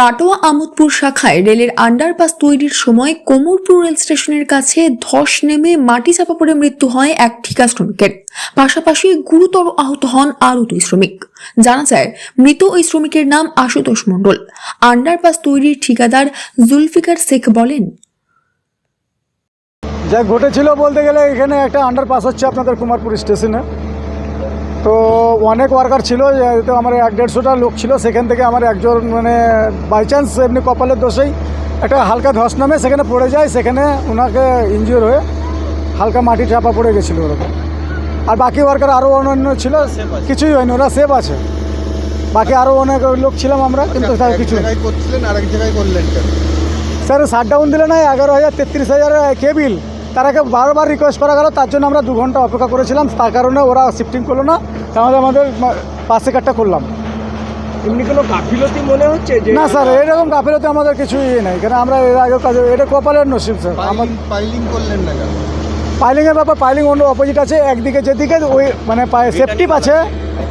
কাটোয়া আমোদপুর শাখায় রেলের আন্ডারপাস তৈরির সময় কোমরপুর রেল স্টেশনের কাছে ধস নেমে মাটি চাপা পড়ে মৃত্যু হয় এক ঠিকা শ্রমিকের। পাশাপাশি গুরুতর আহত হন আরও দুই শ্রমিক। জানা যায়, মৃত ওই শ্রমিকের নাম আশুতোষ মণ্ডল। আন্ডারপাস তৈরির ঠিকাদার জুলফিকার শেখ বলেন, যা ঘটেছিল বলতে গেলে এখানে একটা আন্ডারপাস হচ্ছে আপনাদের কুমারপুর স্টেশনে। তো অনেক ওয়ার্কার ছিল তো আমার এক দেড়শোটা লোক ছিল সেখান থেকে আমার একজন মানে বাই চান্স এমনি কপালের দোষেই একটা হালকা ধস নামে সেখানে পড়ে যায় সেখানে ওনাকে ইনজিওর হয়ে হালকা মাটি চাপা পড়ে গেছিল ওরকম আর বাকি ওয়ার্কার আরও অন্যান্য ছিল কিছুই হয়নি ওরা সেভ আছে। বাকি আরও অনেক লোক ছিলাম আমরা কিন্তু তার কিছু করছিলেন জায়গায় করলেন স্যার শাটডাউন দিলে না এগারো হাজার তেত্রিশ হাজার কেবিল তারাকে বারবার রিকোয়েস্ট করা গেল তার জন্য আমরা দু ঘণ্টা অপেক্ষা করেছিলাম তার কারণে ওরা শিফটিং করল না তাহলে আমাদের মা- পাশে কাটটা করলাম। এমনি কোনো গাফিলতি মনে হচ্ছে যে না স্যার এরকম গাফিলতে আমাদের কিছু ইয়ে নেই কারণ আমরা এর আগে কাজে এটা কপালের নসিব স্যার। আমার পাইলিং করলেন না পাইলিংয়ের ব্যাপার পাইলিং অন্য অপোজিট আছে একদিকে যেদিকে ওই মানে সেফটিপ আছে।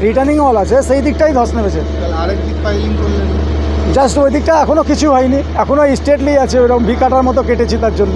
রিটার্নিং হল আছে সেই দিকটাই ধস নেমেছে। তাহলে আরেক দিক পাইলিং করলেন জাস্ট ওই দিকটা এখনও কিছু হয়নি এখনও স্টেটলি আছে ওইরকম ভি কাটার মতো কেটেছি তার জন্য।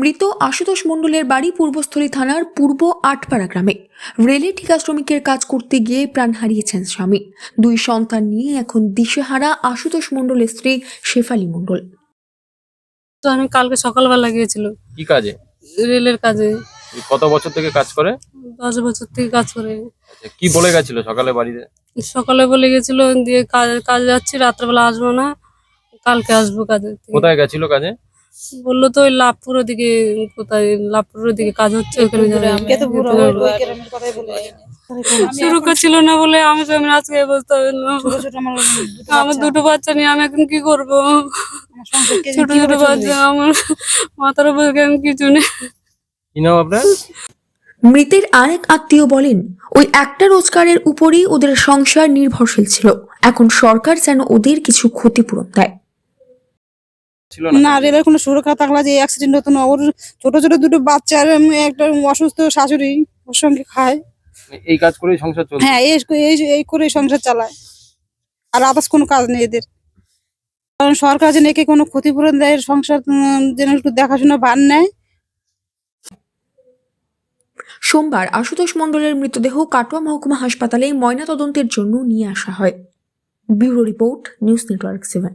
মৃত আশুতোষ মণ্ডলের বাড়ি পূর্বস্থলী থানার পূর্ব আটপাড়া গ্রামে। রেলে ঠিকা শ্রমিকের কাজ করতে গিয়ে প্রাণ হারিয়েছেন স্বামী। দুই সন্তান নিয়ে এখন দিশেহারা আশুতোষ মণ্ডলের স্ত্রী শেফালি মণ্ডল। তো আমি কালকে সকালবেলা গিয়েছিল। কি কাজে? রেলের কাজে। কত বছর থেকে কাজ করে? দশ বছর থেকে কাজ করে। আচ্ছা, কি বলে গেছিল সকালে বাড়িতে? সকালে বলে গেছিল দিয়ে কাজ কাজ যাচ্ছি রাত্রেবেলা আসব না কালকে আসব কাজে। কোথায় গেছিল কাজে? বলল তো ওই লাভপুরের দিকে কোথায় লাভপুরের দিকে কাজ হচ্ছে ওখানে শুরু করছিল না বলে আমি তো আজকে এই হবে না। আমার দুটো বাচ্চা। নিয়ে আমি এখন কি করব? ছোট ছোট বাচ্চা আমার মাথার উপর এখন কিছু নেই। আপনার? মৃতের আরেক আত্মীয় বলেন ওই একটা রোজগারের উপরেই ওদের সংসার নির্ভরশীল ছিল। এখন সরকার যেন ওদের কিছু ক্ষতিপূরণ দেয়। ছিল না না রেলের কোনো সুরক্ষা থাকলে যে অ্যাক্সিডেন্ট হতো না। ওর ছোট ছোট দুটো বাচ্চা আর একটা অসুস্থ শাশুড়ি ওর সঙ্গে খায়। এই কাজ করেই সংসার চলছে? হ্যাঁ এই এই এই করে সংসার চালায়। আর আদার্স কোনো কাজ নেই এদের। কারণ সরকার যেন একে কোনো ক্ষতিপূরণ দেয় সংসার যেন একটু দেখাশোনা ভার নেয়। সোমবার আশুতোষ মণ্ডলের মৃতদেহ কাটোয়া মহকুমা হাসপাতালে ময়নাতদন্তের জন্য নিয়ে আসা হয়। Bureau report news network seven.